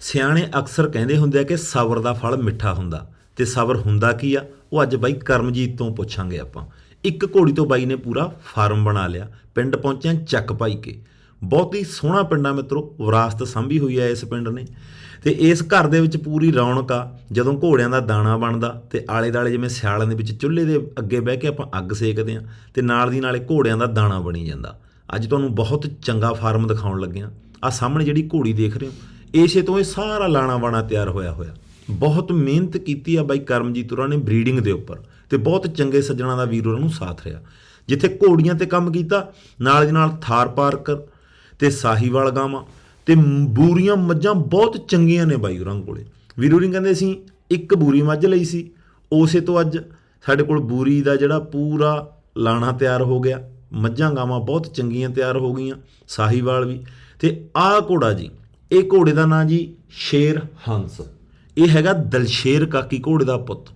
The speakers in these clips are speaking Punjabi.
ਸਿਆਣੇ ਅਕਸਰ ਕਹਿੰਦੇ ਹੁੰਦੇ ਆ ਕਿ ਸਬਰ ਦਾ ਫਲ ਮਿੱਠਾ ਹੁੰਦਾ। ਤੇ ਸਬਰ ਹੁੰਦਾ ਕੀ ਆ? ਉਹ ਅੱਜ ਬਾਈ ਕਰਮਜੀਤ ਤੋਂ ਪੁੱਛਾਂਗੇ ਆਪਾਂ। ਇੱਕ ਘੋੜੀ ਤੋਂ ਬਾਈ ਨੇ ਪੂਰਾ ਫਾਰਮ ਬਣਾ ਲਿਆ। ਪਿੰਡ ਪਹੁੰਚਿਆ ਚੱਕ ਪਾਈ ਕੇ। ਬਹੁਤ ਹੀ ਸੋਹਣਾ ਪਿੰਡਾ ਮਿੱਤਰੋ। ਵਿਰਾਸਤ ਸੰਭੀ ਹੋਈ ਹੈ ਇਸ ਪਿੰਡ ਨੇ। ਤੇ ਇਸ ਘਰ ਦੇ ਵਿੱਚ ਪੂਰੀ ਰੌਣਕ ਆ। ਜਦੋਂ ਘੋੜਿਆਂ ਦਾ ਦਾਣਾ ਬਣਦਾ ਤੇ ਆਲੇ ਦਾਲੇ ਜਿਵੇਂ ਸਿਆਲਾਂ ਦੇ ਵਿੱਚ ਚੁੱਲ੍ਹੇ ਦੇ ਅੱਗੇ ਬਹਿ ਕੇ ਆਪਾਂ ਅੱਗ ਸੇਕਦੇ ਆ ਤੇ ਨਾਲ ਦੀ ਨਾਲੇ ਘੋੜਿਆਂ ਦਾ ਦਾਣਾ ਬਣੀ ਜਾਂਦਾ। ਅੱਜ ਤੁਹਾਨੂੰ ਬਹੁਤ ਚੰਗਾ ਫਾਰਮ ਦਿਖਾਉਣ ਲੱਗਿਆ। ਆ ਸਾਹਮਣੇ ਜਿਹੜੀ ਘੋੜੀ ਦੇਖ ਰਹੇ ਹੋ ਇਸੇ ਤੋਂ ਇਹ ਸਾਰਾ ਲਾਣਾ ਬਾਣਾ ਤਿਆਰ ਹੋਇਆ ਹੋਇਆ। ਬਹੁਤ ਮਿਹਨਤ ਕੀਤੀ ਆ ਬਾਈ ਕਰਮਜੀਤ ਹੋਰਾਂ ਨੇ ਬਰੀਡਿੰਗ ਦੇ ਉੱਪਰ ਤੇ ਬਹੁਤ ਚੰਗੇ ਸੱਜਣਾ ਦਾ ਵੀਰ ਉਹਨਾਂ ਨੂੰ ਸਾਥ ਰਿਹਾ। ਜਿੱਥੇ ਘੋੜੀਆਂ ਤੇ ਕੰਮ ਕੀਤਾ, ਨਾਲ ਦੀ ਨਾਲ ਥਾਰ ਪਾਰਕਰ ਤੇ ਸਾਹੀਵਾਲ ਗਾਵਾਂ ਤੇ ਬੂਰੀਆਂ ਮੱਝਾਂ ਬਹੁਤ ਚੰਗੀਆਂ ਨੇ ਬਾਈ ਹੋਰਾਂ ਕੋਲੇ। ਵੀਰ ਹੋਰੀਂ ਕਹਿੰਦੇ ਅਸੀਂ ਇੱਕ ਬੂਰੀ ਮੱਝ ਲਈ ਸੀ, ਉਸੇ ਤੋਂ ਅੱਜ ਸਾਡੇ ਕੋਲ ਬੂਰੀ ਦਾ ਜਿਹੜਾ ਪੂਰਾ ਲਾਣਾ ਤਿਆਰ ਹੋ ਗਿਆ। ਮੱਝਾਂ ਗਾਵਾਂ ਬਹੁਤ ਚੰਗੀਆਂ ਤਿਆਰ ਹੋ ਗਈਆਂ, ਸਾਹੀਵਾਲ ਵੀ ਤੇ ਆਹ ਘੋੜਾ ਜੀ ਇਹ ਘੋੜੇ ਦਾ ਨਾਂ ਜੀ ਸ਼ੇਰ ਹੰਸ। ਇਹ ਹੈਗਾ ਦਲਸ਼ੇਰ ਕਾਕੀ ਘੋੜੇ ਦਾ ਪੁੱਤ।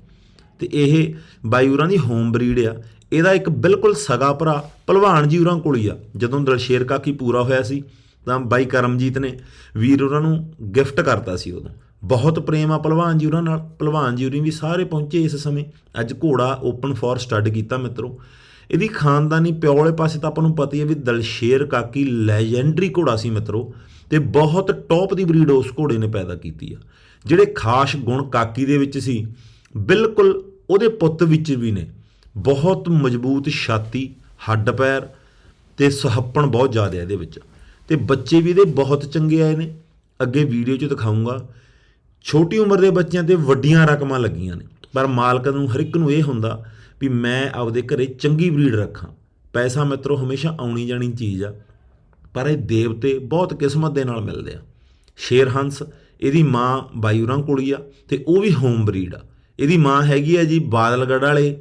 ਤੇ ਇਹ ਬਾਈ ਉਰਾਂ ਦੀ ਹੋਮ ਬਰੀਡ ਆ। ਇਹਦਾ ਇੱਕ ਬਿਲਕੁਲ ਸਗਾ ਭਰਾ ਭਲਵਾਨ ਜੀ ਉਰਾਂ ਕੋਲ ਹੀ ਆ। ਜਦੋਂ ਦਲਸ਼ੇਰ ਕਾਕੀ ਪੂਰਾ ਹੋਇਆ ਸੀ, ਤਾਂ ਬਾਈ ਕਰਮਜੀਤ ਨੇ ਵੀਰ ਉਹਨਾਂ ਨੂੰ ਗਿਫਟ ਕਰਤਾ ਸੀ ਉਦੋਂ। ਬਹੁਤ ਪ੍ਰੇਮ ਆ ਭਲਵਾਨ ਜੀ ਉਹਨਾਂ ਨਾਲ। ਭਲਵਾਨ ਜੀ ਉਰੀ ਵੀ ਸਾਰੇ ਪਹੁੰਚੇ ਇਸ ਸਮੇਂ। ਅੱਜ ਘੋੜਾ ਓਪਨ ਫॉर ਸਟੱਡ ਕੀਤਾ ਮਿੱਤਰੋ। ਇਹਦੀ ਖਾਨਦਾਨੀ ਪਿਓ ਵਾਲੇ ਪਾਸੇ ਤਾਂ ਆਪਾਂ ਨੂੰ ਪਤਾ ਹੀ ਹੈ ਵੀ ਦਲਸ਼ੇਰ ਕਾਕੀ ਲੈਜੈਂਡਰੀ ਘੋੜਾ ਸੀ ਮਿੱਤਰੋ। ਤੇ ਬਹੁਤ ਟੌਪ ਦੀ ਬਰੀਡ ਉਸ ਘੋੜੇ ਨੇ ਪੈਦਾ ਕੀਤੀ ਆ। ਜਿਹੜੇ ਖਾਸ ਗੁਣ ਕਾਕੀ ਦੇ ਵਿੱਚ ਸੀ, ਬਿਲਕੁਲ ਉਹਦੇ ਪੁੱਤ ਵਿੱਚ ਵੀ ਨੇ। ਬਹੁਤ ਮਜ਼ਬੂਤ, ਛਾਤੀ, ਹੱਡ ਪੈਰ ਤੇ ਸੁਹੱਪਣ ਬਹੁਤ ਜ਼ਿਆਦਾ ਇਹਦੇ ਵਿੱਚ। ਤੇ ਬੱਚੇ ਵੀ ਇਹਦੇ ਬਹੁਤ ਚੰਗੇ ਆਏ ਨੇ। ਅੱਗੇ ਵੀਡੀਓ 'ਚ ਦਿਖਾਉਂਗਾ ਛੋਟੀ ਉਮਰ ਦੇ ਬੱਚਿਆਂ ਤੇ ਵੱਡੀਆਂ ਰਕਮਾਂ ਲੱਗੀਆਂ ਨੇ। ਪਰ ਮਾਲਕ ਨੂੰ, ਹਰ ਇੱਕ ਨੂੰ ਇਹ ਹੁੰਦਾ ਵੀ ਮੈਂ ਆਪਦੇ ਘਰੇ ਚੰਗੀ ਬਰੀਡ ਰੱਖਾਂ। ਪੈਸਾ ਮਿੱਤਰੋ, ਹਮੇਸ਼ਾ ਆਉਣੀ ਜਾਣੀ ਚੀਜ਼ ਆ। ਪਰ ਇਹ ਦੇਵਤੇ ਬਹੁਤ ਕਿਸਮਤ ਦੇ ਨਾਲ ਮਿਲਦੇ ਆ। ਸ਼ੇਰ ਹੰਸ, ਇਹਦੀ ਮਾਂ ਬਾਈਉਰਾਂ ਕੋਲੀ ਆ ਤੇ ਉਹ ਵੀ ਹੋਮ ਬਰੀਡ ਆ। ਇਹਦੀ ਮਾਂ ਹੈਗੀ ਆ ਜੀ ਬਾਦਲਗੜ੍ਹ ਵਾਲੇ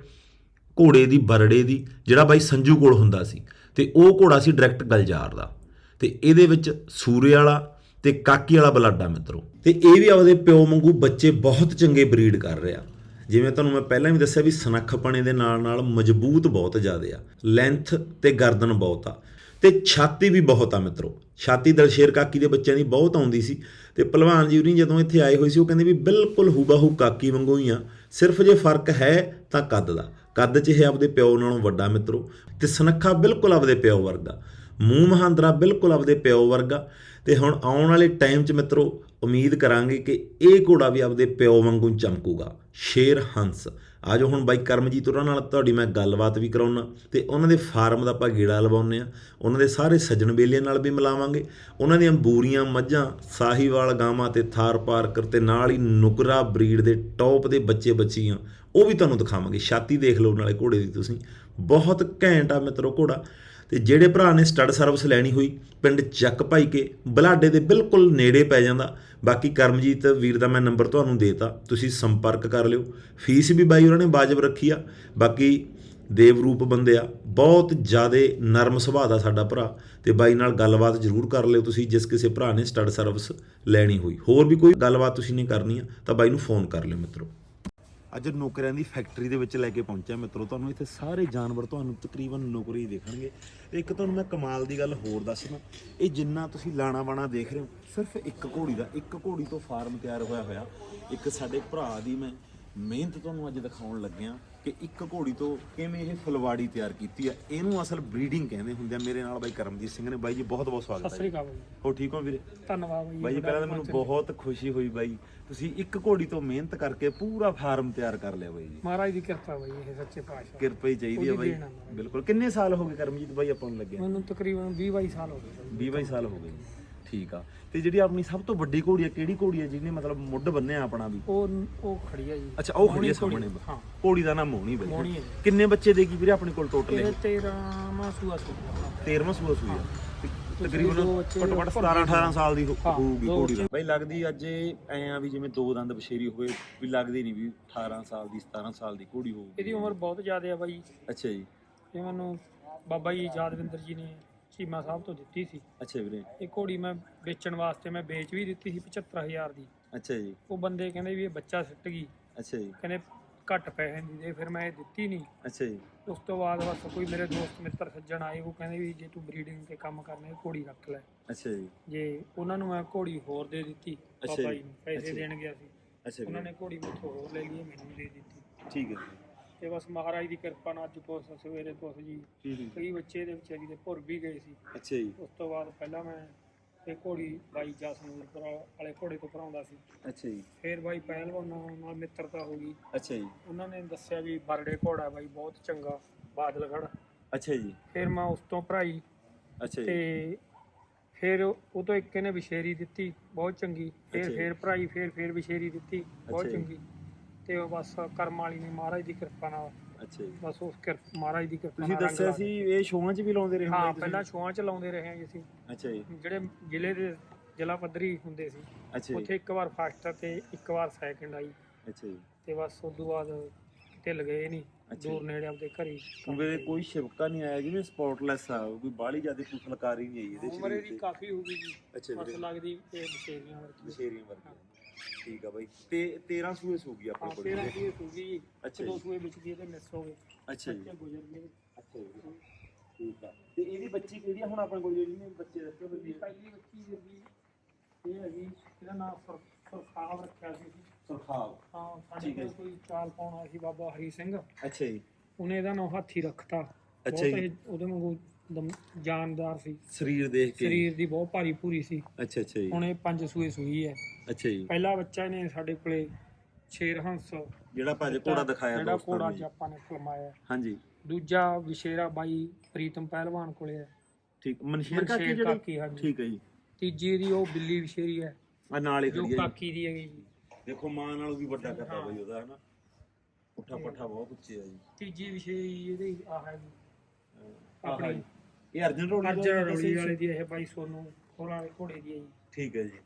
ਘੋੜੇ ਦੀ, ਬਰੜੇ ਦੀ, ਜਿਹੜਾ ਬਾਈ ਸੰਜੂ ਕੋਲ ਹੁੰਦਾ ਸੀ ਤੇ ਉਹ ਘੋੜਾ ਸੀ ਡਾਇਰੈਕਟ ਗਲਜਾਰ ਦਾ। ਤੇ ਇਹਦੇ ਵਿੱਚ ਸੂਰੇ ਵਾਲਾ ਤੇ ਕਾਕੀ ਵਾਲਾ ਬਲੱਡ ਆ ਮਿੱਤਰੋ। ਤੇ ਇਹ ਵੀ ਆਪਦੇ ਪਿਓ ਵਾਂਗੂ ਬੱਚੇ ਬਹੁਤ ਚੰਗੇ ਬਰੀਡ ਕਰ ਰਿਹਾ। ਜਿਵੇਂ ਤੁਹਾਨੂੰ ਮੈਂ ਪਹਿਲਾਂ ਵੀ ਦੱਸਿਆ ਵੀ ਸਨੱਖਪਣੇ ਦੇ ਨਾਲ ਨਾਲ ਮਜ਼ਬੂਤ ਬਹੁਤ ਜ਼ਿਆਦੇ ਆ। ਲੈਂਥ ਤੇ ਗਰਦਨ ਬਹੁਤ ਆ। ਤੇ ਛਾਤੀ ਵੀ ਬਹੁਤ ਆ ਮਿੱਤਰੋ। ਛਾਤੀ ਦਲਸ਼ੇਰ ਕਾਕੀ ਦੇ ਬੱਚਿਆਂ ਦੀ ਬਹੁਤ ਆਉਂਦੀ ਸੀ ਤੇ ਪਹਿਲਵਾਨ ਜੀ ਉਰੀ ਜਦੋਂ ਇੱਥੇ ਆਏ ਹੋਏ ਸੀ, ਉਹ ਕਹਿੰਦੇ ਵੀ ਬਿਲਕੁਲ ਹੂਬਹੂ ਕਾਕੀ ਵਾਂਗੂ ਹੀ ਆ। ਸਿਰਫ ਜੇ ਫ਼ਰਕ ਹੈ ਤਾਂ ਕੱਦ ਦਾ। ਕੱਦ 'ਚ ਇਹ ਆਪਦੇ ਪਿਓ ਨਾਲੋਂ ਵੱਡਾ ਮਿੱਤਰੋ ਤੇ ਸਨੱਖਾ ਬਿਲਕੁਲ ਆਪਦੇ ਪਿਓ ਵਰਗਾ। ਮੂੰਹ ਮਹਾਂਦਰਾ ਬਿਲਕੁਲ ਆਪਦੇ ਪਿਓ ਵਰਗਾ। ਤੇ ਹੁਣ ਆਉਣ ਵਾਲੇ ਟਾਈਮ 'ਚ ਮਿੱਤਰੋ ਉਮੀਦ ਕਰਾਂਗੇ ਕਿ ਇਹ ਘੋੜਾ ਵੀ ਆਪਦੇ ਪਿਓ ਵਾਂਗੂ ਚਮਕੂਗਾ। ਸ਼ੇਰ ਹੰਸ। ਆਜੋ ਹੁਣ ਬਾਈ ਕਰਮਜੀਤ ਉਹਨਾਂ ਨਾਲ ਤੁਹਾਡੀ ਮੈਂ ਗੱਲਬਾਤ ਵੀ ਕਰਾਉਣਾ ਤੇ ਉਹਨਾਂ ਦੇ ਫਾਰਮ ਦਾ ਆਪਾਂ ਗੇੜਾ ਲਵਾਉਂਦੇ ਆ ਉਹਨਾਂ ਦੇ ਸਾਰੇ ਸੱਜਣ ਬੇਲੀਆਂ ਨਾਲ ਵੀ ਮਿਲਾਵਾਂਗੇ। ਉਹਨਾਂ ਦੀਆਂ ਬੂਰੀਆਂ ਮੱਝਾਂ ਸਾਹੀਵਾਲ, ਗਾਵਾਂ ਤੇ ਥਾਰ ਪਾਰਕਰ ਤੇ ਨਾਲ ਹੀ ਨੁਕਰਾ ਬਰੀਡ ਦੇ ਟੌਪ ਦੇ ਬੱਚੇ ਬੱਚੀਆਂ। ਉਹ ਵੀ ਤੁਹਾਨੂੰ ਦਿਖਾਵਾਂਗੇ। ਛਾਤੀ ਦੇਖ ਲਓ ਨਾਲੇ ਘੋੜੇ ਦੀ ਤੁਸੀਂ। ਬਹੁਤ ਘੈਂਟ ਆ ਮਿੱਤਰੋ ਘੋੜਾ। ਤੇ ਜਿਹੜੇ ਭਰਾ ਨੇ ਸਟੱਡ ਸਰਵਿਸ ਲੈਣੀ ਹੋਈ, ਪਿੰਡ ਚੱਕ ਭਾਈ ਕੇ, ਬਲਾਡੇ ਦੇ ਬਿਲਕੁਲ ਨੇੜੇ ਪੈ ਜਾਂਦਾ। ਬਾਕੀ ਕਰਮਜੀਤ ਵੀਰ ਦਾ ਮੈਂ ਨੰਬਰ ਤੁਹਾਨੂੰ ਦੇਤਾ, ਤੁਸੀਂ ਸੰਪਰਕ ਕਰ ਲਿਓ। ਫੀਸ ਵੀ ਬਾਈ ਉਹਨਾਂ ਨੇ ਵਾਜਬ ਰੱਖੀ ਆ। ਬਾਕੀ ਦੇਵਰੂਪ ਬੰਦੇ ਆ, ਬਹੁਤ ਜ਼ਿਆਦੇ ਨਰਮ ਸੁਭਾਅ ਦਾ ਸਾਡਾ ਭਰਾ। ਤੇ ਬਾਈ ਨਾਲ ਗੱਲਬਾਤ ਜ਼ਰੂਰ ਕਰ ਲਿਓ ਤੁਸੀਂ, ਜਿਸ ਕਿਸੇ ਭਰਾ ਨੇ ਸਟੱਡ ਸਰਵਿਸ ਲੈਣੀ ਹੋਈ। ਹੋਰ ਵੀ ਕੋਈ ਗੱਲਬਾਤ ਤੁਸੀਂ ਨੇ ਕਰਨੀ ਆ, ਤਾਂ ਬਾਈ ਨੂੰ ਫੋਨ ਕਰ ਲਿਓ ਮਿੱਤਰੋ। ਅੱਜ ਨੌਕਰੀਆਂ ਦੀ ਫੈਕਟਰੀ ਦੇ ਵਿੱਚ ਲੈ ਕੇ ਪਹੁੰਚਿਆ ਮਿੱਤਰੋ, ਤੁਹਾਨੂੰ ਇੱਥੇ ਸਾਰੇ ਜਾਨਵਰ ਤੁਹਾਨੂੰ ਤਕਰੀਬਨ ਨੌਕਰੀ ਦੇਖਣਗੇ। ਤੇ ਇੱਕ ਤੁਹਾਨੂੰ ਮੈਂ ਕਮਾਲ ਦੀ ਗੱਲ ਹੋਰ ਦੱਸਣਾ ਇਹ ਜਿੰਨਾ ਤੁਸੀਂ ਲਾਣਾ ਬਾਣਾ ਦੇਖ ਰਹੇ ਹੋ, ਸਿਰਫ ਇੱਕ ਘੋੜੀ ਦਾ, ਇੱਕ ਘੋੜੀ ਤੋਂ ਫਾਰਮ ਤਿਆਰ ਹੋਇਆ ਹੋਇਆ। ਇੱਕ ਸਾਡੇ ਭਰਾ ਦੀ ਮੈਂ ਮਿਹਨਤ ਤੁਹਾਨੂੰ ਅੱਜ ਦਿਖਾਉਣ ਲੱਗਿਆ ਕਿ ਇੱਕ ਘੋੜੀ ਤੋਂ ਕਿਵੇਂ ਇਹ ਫੁਲਵਾੜੀ ਤਿਆਰ ਕੀਤੀ ਆ। ਇਹਨੂੰ ਅਸਲ ਬਰੀਡਿੰਗ ਕਹਿੰਦੇ ਹੁੰਦੇ ਆ। ਮੇਰੇ ਨਾਲ ਬਾਈ ਕਰਮਜੀਤ ਸਿੰਘ ਨੇ। ਬਾਈ ਜੀ ਬਹੁਤ ਬਹੁਤ ਸਵਾਗਤ ਸਤਿ ਹੈ ਸ੍ਰੀ ਅਕਾਲ ਬਾਈ ਹੋ ਠੀਕ ਹੋ ਵੀਰੇ? ਧੰਨਵਾਦ ਬਾਈ ਬਾਈ ਜੀ ਪਹਿਲਾਂ ਤਾਂ ਮੈਨੂੰ ਬਹੁਤ ਖੁਸ਼ੀ ਹੋਈ ਬਾਈ। ਤੁਸੀਂ ਇੱਕ ਘੋੜੀ ਤੋਂ ਮਿਹਨਤ ਕਰਕੇ ਪੂਰਾ ਫਾਰਮ ਤਿਆਰ ਕਰ ਲਿਆ ਬਾਈ ਜੀ। ਮਹਾਰਾਜ ਦੀ ਕਿਰਪਾ ਬਾਈ ਇਹ ਸੱਚੇ ਪਾਤਸ਼ਾਹ ਕਿਰਪਾ ਹੀ ਚਾਹੀਦੀ ਹੈ ਬਾਈ। ਬਿਲਕੁਲ। ਕਿੰਨੇ ਸਾਲ ਹੋ ਗਏ ਕਰਮਜੀਤ ਬਾਈ ਆਪਾਂ ਨੂੰ ਲੱਗਿਆ? ਮੈਨੂੰ ਤਕਰੀਬਨ 20 22 ਸਾਲ ਹੋ ਗਏ ਬਾਈ। 20 22 ਸਾਲ ਹੋ ਗਏ। ਠੀਕ ਆ। ਤੇ ਜਿਹੜੀ ਆਪਣੀ ਸਭ ਤੋਂ ਵੱਡੀ ਘੋੜੀ ਆ ਕਿਹੜੀ ਘੋੜੀ ਆ ਜਿਹਨੇ ਮਤਲਬ ਮੁੱਢ ਬੰਨਿਆ ਆਪਣਾ ਵੀ? ਉਹ ਉਹ ਖੜੀ ਆ ਜੀ। ਅੱਛਾ ਉਹ ਖੜੀ ਆ ਸਾਹਮਣੇ। ਹਾਂ। ਘੋੜੀ ਦਾ ਨਾਮ ਮੋਹਣੀ ਬਾਈ। ਮੋਹਣੀ ਹੈ ਕਿੰਨੇ ਬੱਚੇ ਦੇਗੀ ਵੀਰੇ ਆਪਣੇ ਕੋਲ ਟੋਟਲ ਇਹ 13 ਮਾਸੂਆ ਸੀ 13ਵਾਂ ਸੂਆ ਸੂਈ ਆ। ਤੇ ਤਕਰੀਬਨ ਬੱਚੇ ਘੱਟੋ ਘੱਟ 17 18 ਸਾਲ ਦੀ ਹੋ- ਹਾਂ, ਹੋਊਗੀ ਦੋ ਘੋੜੀ ਦਾ। ਬਾਈ ਲੱਗਦੀ ਅੱਜ ਐ ਆ ਵੀ ਜਿਵੇਂ ਦੋ ਦੰਦ ਬਸ਼ੇਰੀ ਹੋਏ ਵੀ ਲੱਗਦੀ ਨਹੀਂ ਵੀ 18 ਸਾਲ ਦੀ 17 ਸਾਲ ਦੀ ਘੋੜੀ ਹੋਊਗੀ। ਇਹਦੀ ਉਮਰ ਬਹੁਤ ਜ਼ਿਆਦਾ ਆ ਬਾਈ। ਅੱਛਾ ਜੀ। ਇਹ ਮੈਨੂੰ ਬਾਬਾ ਜੀ ਯਾਦਵਿੰਦਰ ਜੀ ਨੇ ਚੀਮਾ ਸਾਹਿਬ ਤੋਂ ਦਿੱਤੀ ਸੀ। ਅੱਛਾ ਵੀਰੇ। ਇਹ ਘੋੜੀ ਮੈਂ ਵੇਚਣ ਵਾਸਤੇ ਮੈਂ ਵੇਚ ਵੀ ਦਿੱਤੀ ਸੀ 75000 ਦੀ। ਅੱਛਾ ਜੀ। ਉਹ ਬੰਦੇ ਕਹਿੰਦੇ ਵੀ ਇਹ ਬੱਚਾ ਸਿੱਟ ਗਈ। ਅੱਛਾ ਜੀ। ਕਹਿੰਦੇ ਘੱਟ ਪੈਸੇ ਦੀ ਦੇ ਫਿਰ ਮੈਂ ਇਹ ਦਿੱਤੀ ਨਹੀਂ। ਅੱਛਾ ਜੀ। ਉਸ ਤੋਂ ਬਾਅਦ ਬਸ ਕੋਈ ਮੇਰੇ ਦੋਸਤ ਮਿੱਤਰ ਸੱਜਣ ਆਏ ਉਹ ਕਹਿੰਦੇ ਵੀ ਜੇ ਤੂੰ ਬਰੀਡਿੰਗ ਤੇ ਕੰਮ ਕਰਨਾ ਹੈ ਘੋੜੀ ਰੱਖ ਲੈ। ਅੱਛਾ ਜੀ। ਜੇ ਉਹਨਾਂ ਨੂੰ ਮੈਂ ਘੋੜੀ ਹੋਰ ਦੇ ਦਿੱਤੀ ਅੱਛਾ ਜੀ, ਪੈਸੇ। ਦੇਣ ਗਿਆ ਸੀ। ਅੱਛਾ ਉਹਨਾਂ ਨੇ ਘੋੜੀ ਮੈਥੋਂ ਹੋਰ ਲੈ ਲਈ ਮੈਨੂੰ ਦੇ ਦਿੱਤੀ। ਠੀਕ ਹੈ ਤੇ ਬਸ ਮਹਾਰਾਜ ਦੀ ਕਿਰਪਾ ਨਾਲ ਅੱਜ ਪੁਲਿਸ ਸਵੇਰੇ ਪੁਲਿਸ ਜੀ। ਕਈ ਬੱਚੇ ਦੇ ਵਿਚਾਰੀ ਦੇ ਭੁਰ ਵੀ ਗਏ ਸੀ। ਅੱਛਾ ਜੀ। ਉਸ ਤੋਂ ਬਾਅਦ ਪਹਿਲਾਂ ਮੈਂ ਇਹ ਘੋੜੀ ਬਾਈ ਜਸਨੂਰਪੁਰ ਵਾਲੇ ਘੋੜੇ ਤੋਂ ਭਰਾਉਂਦਾ ਸੀ। ਅੱਛਾ ਜੀ। ਫਿਰ ਬਾਈ ਪਹਿਲਵਾਨਾਂ ਨਾਲ ਮਿੱਤਰਤਾ ਹੋ ਗਈ। ਅੱਛਾ ਜੀ। ਉਹਨਾਂ ਨੇ ਦੱਸਿਆ ਵੀ ਬਰਡੇ ਘੋੜਾ ਬਾਈ ਬਹੁਤ ਚੰਗਾ ਬਾਦਲਗੜ ਅੱਛਾ ਜੀ। ਫਿਰ ਮੈਂ ਉਸ ਤੋਂ ਭਰਾਈ। ਅੱਛਾ ਜੀ। ਤੇ ਫਿਰ ਉਹ ਤੋਂ ਇੱਕ ਇਹਨੇ ਵਿਸ਼ੇਰੀ ਦਿੱਤੀ ਬਹੁਤ ਚੰਗੀ। ਅੱਛਾ ਫਿਰ ਜੀ। ਫਿਰ ਭਰਾਈ ਫਿਰ ਫਿਰ ਵਿਸ਼ੇਰੀ ਦਿੱਤੀ ਬਹੁਤ ਅੱਛਾ ਜੀ। ਚੰਗੀ। ਤੇ ਉਹ ਬਸ ਕਰਮ ਵਾਲੀ ਨੇ ਮਹਾਰਾਜ ਦੀ ਕਿਰਪਾ ਨਾਲ। ਅੱਛਾ ਜੀ। ਬਸ ਉਸ ਕਿਰਪ ਮਹਾਰਾਜ ਦੀ ਕਿਰਪਾ ਤੁਸੀਂ ਨਾਲ ਰੰਗ ਦੱਸਿਆ ਲਾ ਸੀ ਇਹ ਸ਼ੋਆਂ 'ਚ ਵੀ ਲਾਉਂਦੇ ਰਹੇ ਹਾਂ ਤੁਸੀਂ? ਪਹਿਲਾਂ ਸ਼ੋਆਂ ਚ ਲਾਉਂਦੇ ਰਹੇ ਹਾਂ ਜੀ ਅਸੀਂ। ਅੱਛਾ ਜੀ। ਜਿਹੜੇ ਜ਼ਿਲ੍ਹੇ ਦੇ ਜ਼ਿਲ੍ਹਾ ਪੱਧਰੀ ਹੁੰਦੇ ਸੀ ਅੱਛਾ ਉੱਥੇ ਇੱਕ ਵਾਰ ਫਸਟ ਤੇ ਇੱਕ ਵਾਰ ਸੈਕਿੰਡ ਆਈ। ਅੱਛਾ ਜੀ। ਤੇ ਬਸ ਉਸ ਤੋਂ ਬਾਅਦ ਢਿੱਲ ਗਏ ਨਹੀਂ ਅੱਛਾ ਦੂਰ ਜੀ। ਨੇੜੇ ਆਪਦੇ ਘਰੇ ਕਿਉਂਕਿ ਕੋਈ ਸ਼ਿਵਕਾ ਨਹੀਂ ਆਇਆ ਜਿਵੇਂ ਸਪੌਟਲੈਸ ਆ ਕੋਈ ਬਾਹਲੀ ਜ਼ਿਆਦਾ ਕੋਈ ਫਲਕਾਰੀ ਨਹੀਂ ਆਈ ਇਹਦੇ ਉਮਰ ਸਰੀਰ ਇਹਦੀ ਤੇ। ਕਾਫੀ ਹੋ ਗਈ ਜੀ। ਅੱਛਾ ਬਸ ਵੀਰੇ ਲੱਗਦੀ ਇਹ ਬਸ਼ੇਰੀਆਂ ਵਰਗੀ ਬਸ਼ੇਰੀਆਂ ਵਰਗੀ ਠੀਕ ਆ ਬਾਈ। ਤੇ 13 ਸੂਏ ਸੂ ਗਈ ਹਾਂ ਆਪਣੇ ਕੋਲ। ਤੇਰਾ ਵੀਰੇ। ਕੀ ਸੂਗੀ ਜੀ। ਅੱਛਾ ਦੋ ਜੀ। ਸੂਏ ਵਿੱਚ ਦੀ ਇਹਦੇ ਮਿਸ ਹੋ ਗਏ। ਅੱਛਾ ਜੀ। ਬੱਚੇ ਗੁਜ਼ਰ ਗਏ। ਅੱਛਾ ਜੀ। ਠੀਕ ਆ। ਤੇ ਇਹਦੀ ਬੱਚੀ ਕਿਹੜੀ ਆ? ਹੁਣ ਆਪਣੇ ਕੋਲ ਜਿਹੜੀ ਨੇ ਬੱਚੇ ਰੱਖੇ ਹੋਏ ਨੇ ਪਹਿਲੀ ਬੱਚੀ ਜਿਹੜੀ ਇਹ ਹੈਗੀ ਇਹਦਾ ਨਾਮ ਸੁਰਖਾਵ ਰੱਖਿਆ ਸੀ। ਸੁਰਖਾਵ। ਹਾਂ ਸਾਡੇ ਠੀਕ ਹੈ ਕੋਲ ਕੋਈ ਚਾਲ ਪਾਉਣਾ ਸੀ ਬਾਬਾ ਹਰੀ ਸਿੰਘ। ਅੱਛਾ ਜੀ। ਉਹਨੇ ਇਹਦਾ ਨਾਮ ਹਾਥੀ ਰੱਖਤਾ। ਅੱਛਾ ਬਹੁਤ ਜੀ। ਇਹ ਉਹਦੇ ਵਾਂਗੂ ਦਮ ਜਾਨਦਾਰ ਸੀ। ਸਰੀਰ ਦੇਖ ਕੇ। ਸਰੀਰ ਦੀ ਬਹੁਤ ਭਾਰੀ ਭੂਰੀ ਸੀ। ਅੱਛਾ ਅੱਛਾ ਜੀ। ਹੁਣ ਇਹ ਪੰਜ ਸੂਏ ਸੂਈ ਹੈ। ਅੱਛਾ ਜੀ। ਪਹਿਲਾ ਬੱਚਾ ਇਹਨੇ ਸਾਡੇ ਕੋਲੇ ਸ਼ੇਰ ਹੰਸ ਜਿਹੜਾ ਭਾਜ ਘੋੜਾ ਦਿਖਾਇਆ ਜਿਹੜਾ ਦੋਸਤਾਂ ਘੋੜਾ ਨੂੰ ਅੱਜ। ਆਪਾਂ ਨੇ ਫਿਲਮਾਇਆ ਹਾਂਜੀ। ਦੂਜਾ ਵਿਸ਼ੇਰਾ ਬਾਈ ਪ੍ਰੀਤਮ ਪਹਿਲਵਾਨ ਕੋਲੇ ਹੈ। ਠੀਕ ਮਨਸ਼ੇਰ ਕਾਕੀ ਜਿਹੜੀ? ਹਾਂਜੀ। ਠੀਕ ਹੈ ਜੀ। ਤੀਜੀ ਦੀ ਉਹ ਬਿੱਲੀ ਵਿਸ਼ੇਰੀ ਹੈ। ਆ ਨਾਲ ਹੀ ਜੋ ਖੜੀ ਹੈ ਜੀ। ਕਾਕੀ ਦੀ ਹੈਗੀ ਜੀ। ਦੇਖੋ ਮਾਂ ਨਾਲੋਂ ਵੀ ਵੱਡਾ ਕਰਦਾ ਹਾਂ। ਬਈ ਉਹਦਾ ਹਨਾ? ਉੱਠਾ ਪੱਠਾ ਬਹੁਤ ਉੱਚੇ ਆ ਜੀ। ਤੀਜੀ ਵਿਸ਼ੇਰੀ ਇਹਦੀ ਆਹ ਹੈ ਜੀ। ਆਹ ਆਪਣੀ- ਜੀ। ਇਹ ਅਰਜਨ ਰੋੜੀ ਦਾ ਅਰਜਨ ਰੋਲੀ? ਵਾਲੇ ਦੀ ਇਹ ਬਾਈ ਸੋਨੂੰ ਹੋਰਾਂ ਵਾਲੇ ਘੋੜੇ ਦੀ ਹੈ ਜੀ। ਠੀਕ ਹੈ ਜੀ।